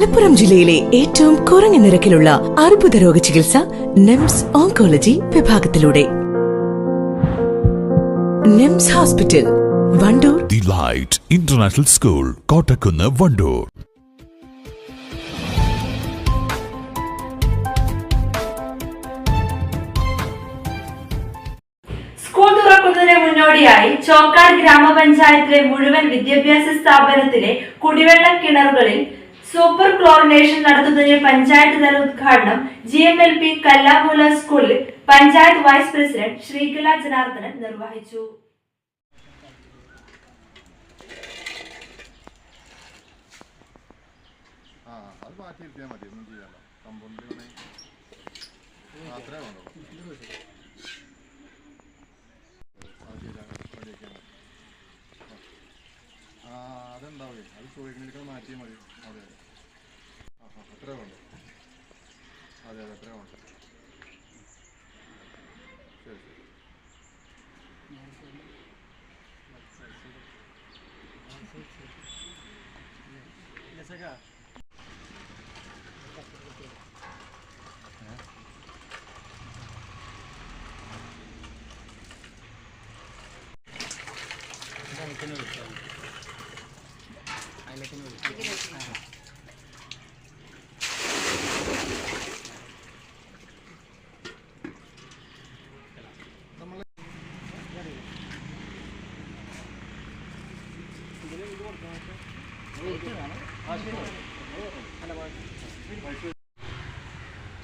മലപ്പുറം ജില്ലയിലെ ഏറ്റവും കുറഞ്ഞ നിരക്കിലുള്ള അർബുദ രോഗ ചികിത്സ NIMS oncology വിഭാഗത്തിലൂടെ. NIMS hospital Wandoor. The light international school Kottakkunnu Wandoor. School തുറക്കുന്നതിന് മുന്നോടിയായി ചോക്കാട് ഗ്രാമപഞ്ചായത്തിലെ മുഴുവൻ വിദ്യാഭ്യാസ സ്ഥാപനത്തിലെ കുടിവെള്ള കിണറുകളിൽ സൂപ്പർ ക്ലോറിനേഷൻ നടത്തുന്നതിന് പഞ്ചായത്ത് തല ഉദ്ഘാടനം G M L P Kallamoola സ്കൂളിൽ പഞ്ചായത്ത് വൈസ് പ്രസിഡന്റ് ശ്രീകല ജനാർദ്ദനൻ നിർവഹിച്ചു. ആ അത് മാറ്റിയിരുത്തിയാൽ മതി അതെ കമ്പൗണ്ടിൽ അത്രേ വേണ്ടോ അത് ശരിയാണ് റെഡിയാക്കിയാൽ മതി ആ അതുണ്ടാവേ അത് ചോദിക്കുന്നതിനേക്കാൾ മാറ്റിയാൽ മതി അതെ അതെ ആ ആ അത്രേ വേണ്ടോ അതെ അതെ അത്രേ വേണ്ട ശരി ശരി.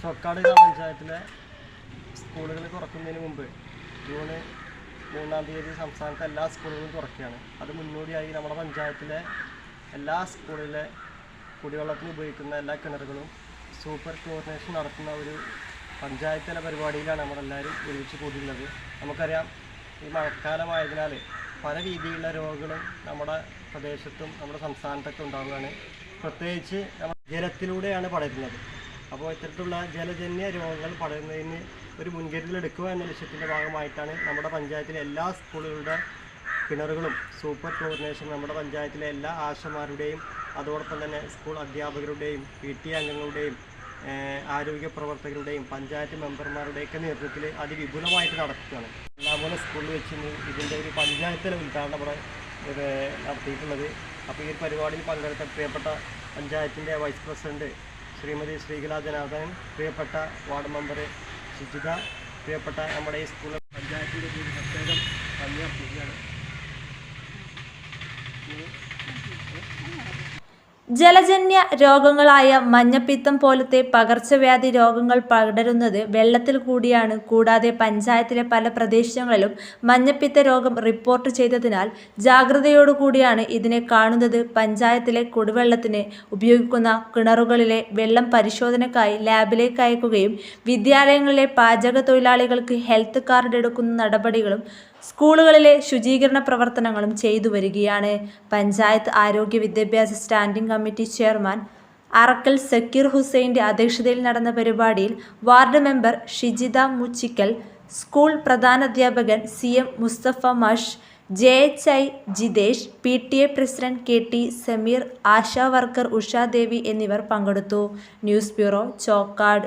ചൊക്കാട് ഗ്രാമപഞ്ചായത്തിലെ സ്കൂളുകൾ തുറക്കുന്നതിന് മുമ്പ് ജൂണ് മൂന്നാം തീയതി സംസ്ഥാനത്തെ എല്ലാ സ്കൂളുകളും തുറക്കുകയാണ്. അത് മുന്നോടിയായി നമ്മുടെ പഞ്ചായത്തിലെ എല്ലാ സ്കൂളിലെ കുടിവെള്ളത്തിന് ഉപയോഗിക്കുന്ന എല്ലാ കിണറുകളും സൂപ്പർ ക്ലോറിനേഷൻ നടത്തുന്ന ഒരു പഞ്ചായത്തിലെ പരിപാടിയിലാണ് നമ്മളെല്ലാവരും ഒരുമിച്ച് കൂടിയുള്ളത്. നമുക്കറിയാം ഈ മഴക്കാലമായതിനാൽ പല രീതിയിലുള്ള രോഗങ്ങളും നമ്മുടെ പ്രദേശത്തും നമ്മുടെ സംസ്ഥാനത്തൊക്കെ ഉണ്ടാവുകയാണ്. പ്രത്യേകിച്ച് ജലത്തിലൂടെയാണ് പടരുന്നത്. അപ്പോൾ ഇത്തരത്തിലുള്ള ജലജന്യ രോഗങ്ങൾ പടരുന്നതിന് ഒരു മുൻകരുതൽ എടുക്കുക എന്ന ലക്ഷ്യത്തിന്റെ ഭാഗമായിട്ടാണ് നമ്മുടെ പഞ്ചായത്തിലെ എല്ലാ സ്കൂളുകളുടെ കിണറുകളും സൂപ്പർ ക്ലോറിനേഷൻ നമ്മുടെ പഞ്ചായത്തിലെ എല്ലാ ആശമാരുടെയും അതോടൊപ്പം തന്നെ സ്കൂൾ അധ്യാപകരുടെയും പി ടി അംഗങ്ങളുടെയും ആരോഗ്യ പ്രവർത്തകരുടെയും പഞ്ചായത്ത് മെമ്പർമാരുടെയൊക്കെ നേതൃത്വത്തിൽ അതിവിപുലമായിട്ട് നടത്തുകയാണ് എല്ലാമൂല സ്കൂളിൽ വെച്ച് ഇതിന്റെ ഒരു പഞ്ചായത്തിൽ ഉദ്ഘാടനം ഇവിടെ നടത്തിയിട്ടുള്ളത്. അപ്പോൾ ഈ പരിപാടിയിൽ പങ്കെടുത്ത പ്രിയപ്പെട്ട പഞ്ചായത്തിന്റെ വൈസ് പ്രസിഡന്റ് ശ്രീമതി ശ്രീകല ജനാർദ്ദനൻ പ്രിയപ്പെട്ട വാർഡ് മെമ്പർ ശുചിത പ്രിയപ്പെട്ട നമ്മുടെ ഈ സ്കൂൾ പഞ്ചായത്തിന്റെ പ്രത്യേകം നന്ദി ജലജന്യ രോഗങ്ങളായ മഞ്ഞപ്പിത്തം പോലത്തെ പകർച്ചവ്യാധി രോഗങ്ങൾ പടരുന്നത് വെള്ളത്തിൽ കൂടിയാണ്. കൂടാതെ പഞ്ചായത്തിലെ പല പ്രദേശങ്ങളിലും മഞ്ഞപ്പിത്ത രോഗം റിപ്പോർട്ട് ചെയ്തതിനാൽ ജാഗ്രതയോടുകൂടിയാണ് ഇതിനെ കാണുന്നത്. പഞ്ചായത്തിലെ കുടിവെള്ളത്തിന് ഉപയോഗിക്കുന്ന കിണറുകളിലെ വെള്ളം പരിശോധനയ്ക്കായി ലാബിലേക്ക് അയക്കുകയും വിദ്യാലയങ്ങളിലെ പാചക തൊഴിലാളികൾക്ക് ഹെൽത്ത് കാർഡ് എടുക്കുന്ന നടപടികളും സ്കൂളുകളിലെ ശുചീകരണ പ്രവർത്തനങ്ങളും ചെയ്തു വരികയാണ്. പഞ്ചായത്ത് ആരോഗ്യ വിദ്യാഭ്യാസ standing committee chairman Arakkal Sakkeer ഹുസൈന്റെ അധ്യക്ഷതയിൽ നടന്ന പരിപാടിയിൽ ward member Shijitha Muchikkal school പ്രധാനാധ്യാപകൻ C M Musthafa മഷ് J H I Jithesh P T A president K T Sameer ASHA worker Ushadevi എന്നിവർ പങ്കെടുത്തു. News bureau Chokkad.